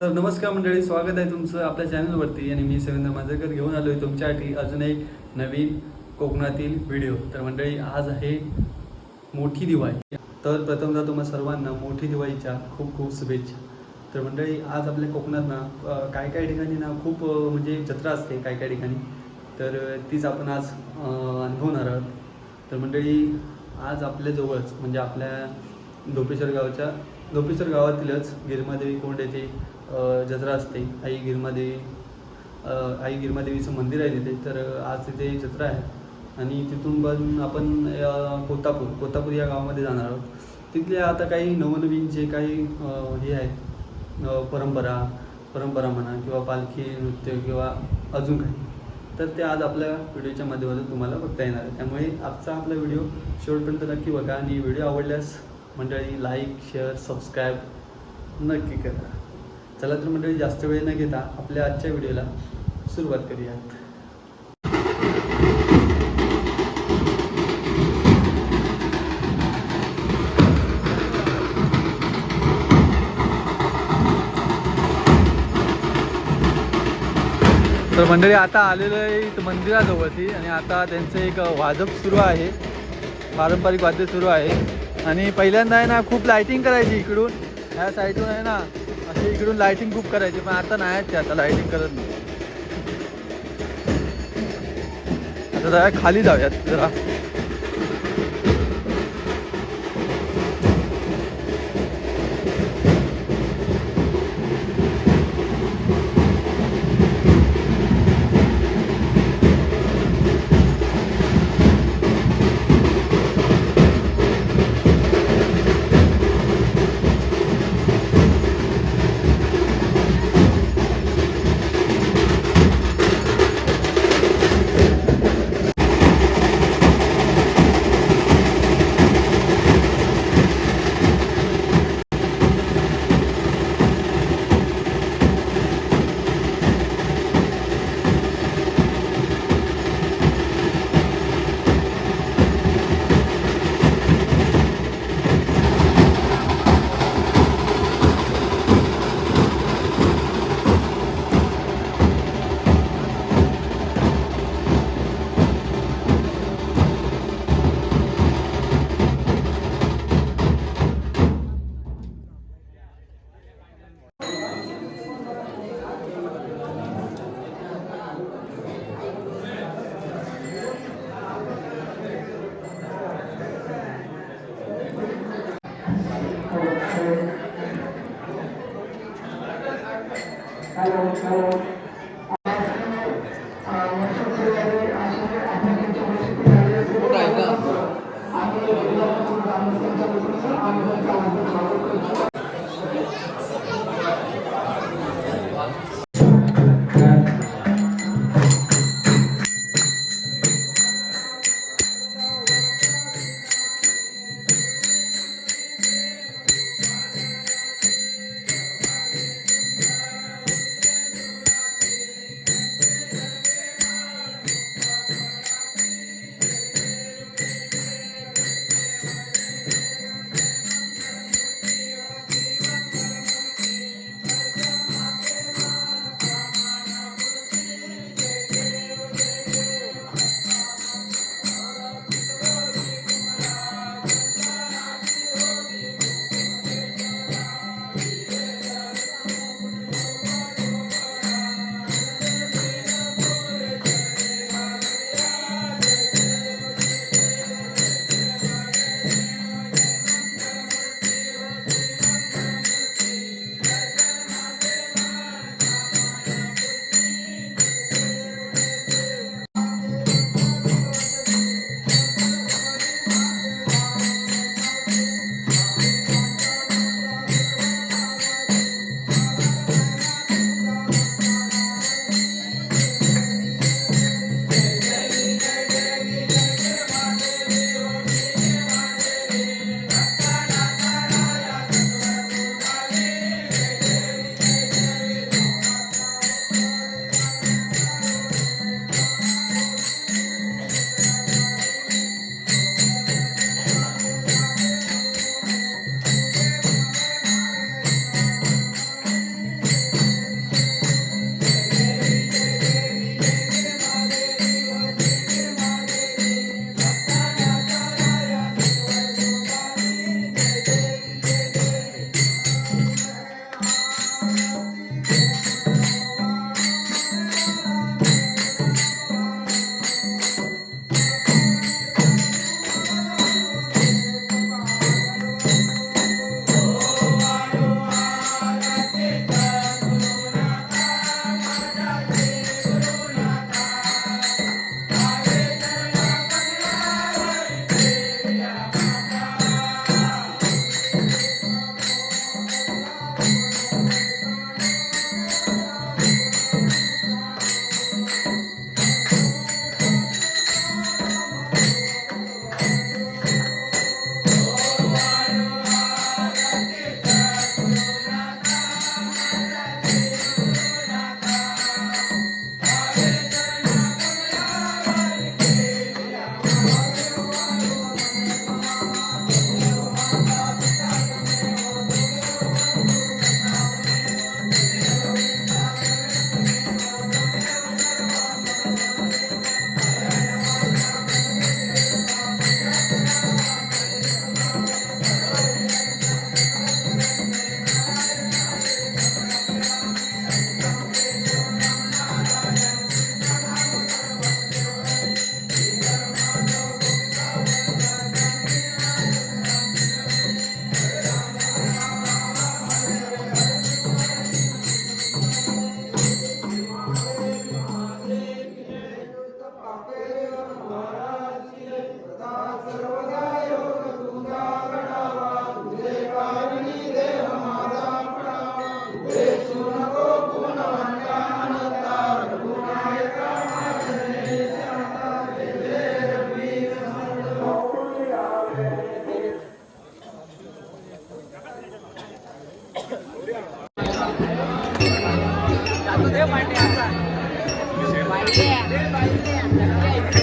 तर नमस्कार मंडळी स्वागत आहे तुमचं आपल्या चॅनलवरती. आणि मी सविंद्र माझरकर घेऊन आलो आहे तुमच्यासाठी अजून एक नवीन कोकणातील व्हिडिओ. तर मंडळी आज आहे मोठी दिवाळी. तर प्रथमतः तुम्हा सर्वांना मोठी दिवाळीच्या खूप खूप शुभेच्छा. तर मंडळी आज आपल्या कोकणात ना काय काय ठिकाणी ना खूप म्हणजे जत्रा असते काय काय ठिकाणी तर तीच आपण आज अनुभवणार आहोत. तर मंडळी आज आपल्याजवळच म्हणजे आपल्या डोपेश्वर गावच्या डोपेश्वर गावातीलच गिरमादेवी कोंड येथे जत्रा असते. आई गिरमादेवी आई गिरमादेवीचं मंदिर आहे तिथे. तर आज तिथे जत्रा आहे. आणि तिथून पण आपण कोतापूर कोतापूर या गावामध्ये जाणार आहोत. तिथले आता काही नवनवीन जे काही हे आहेत परंपरा परंपरा म्हणा किंवा पालखी नृत्य किंवा अजून काही तर ते आज आपल्या व्हिडिओच्या माध्यमातून तुम्हाला बघता येणार आहे. त्यामुळे आजचा आपला व्हिडिओ शेवटपर्यंत नक्की बघा आणि व्हिडिओ आवडल्यास मंडळी लाईक शेअर सबस्क्राईब नक्की करा. चला तर मंडळी जास्त वेळ न घेता आपल्या आजच्या व्हिडिओला सुरुवात करूयात. तर मंडळी आता आलेलं आहे मंदिराजवळती आणि आता त्यांचं एक वाजप सुरू आहे. पारंपरिक वाद्य सुरू आहे. आणि पहिल्यांदा आहे ना खूप लायटिंग करायची इकडून. ह्या साईडून आहे ना अशी इकडून लायटिंग खूप करायची पण आता नाही आहेत ते आता लायटिंग करत नाही. आता जरा खाली जाऊयात जरा. ਤੇਰੇ ਹਮਾਰਾ Thank you.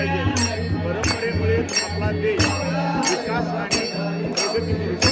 पाहिजे. परंपरेमुळे आपला देश विकास आणि प्रगती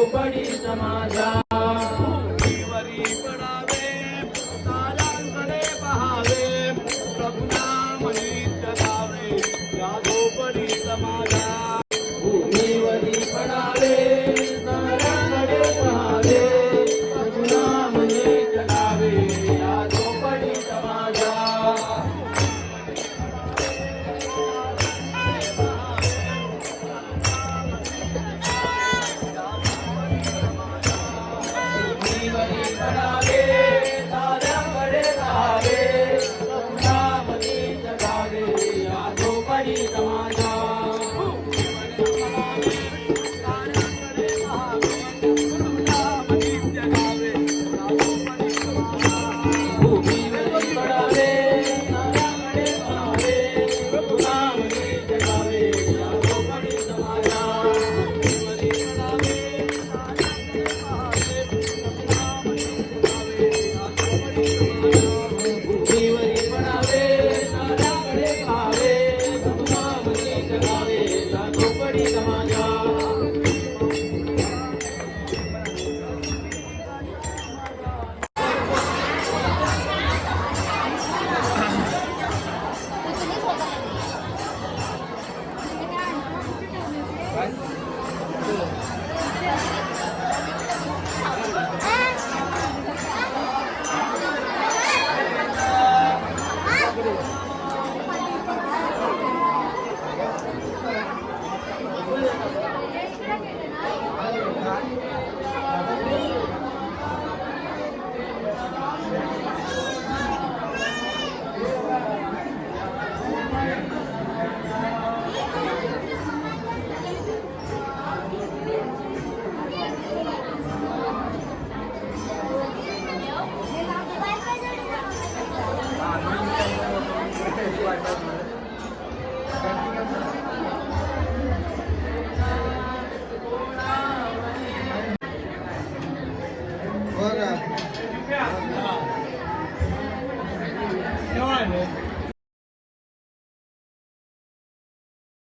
या झोपडीत হয় তো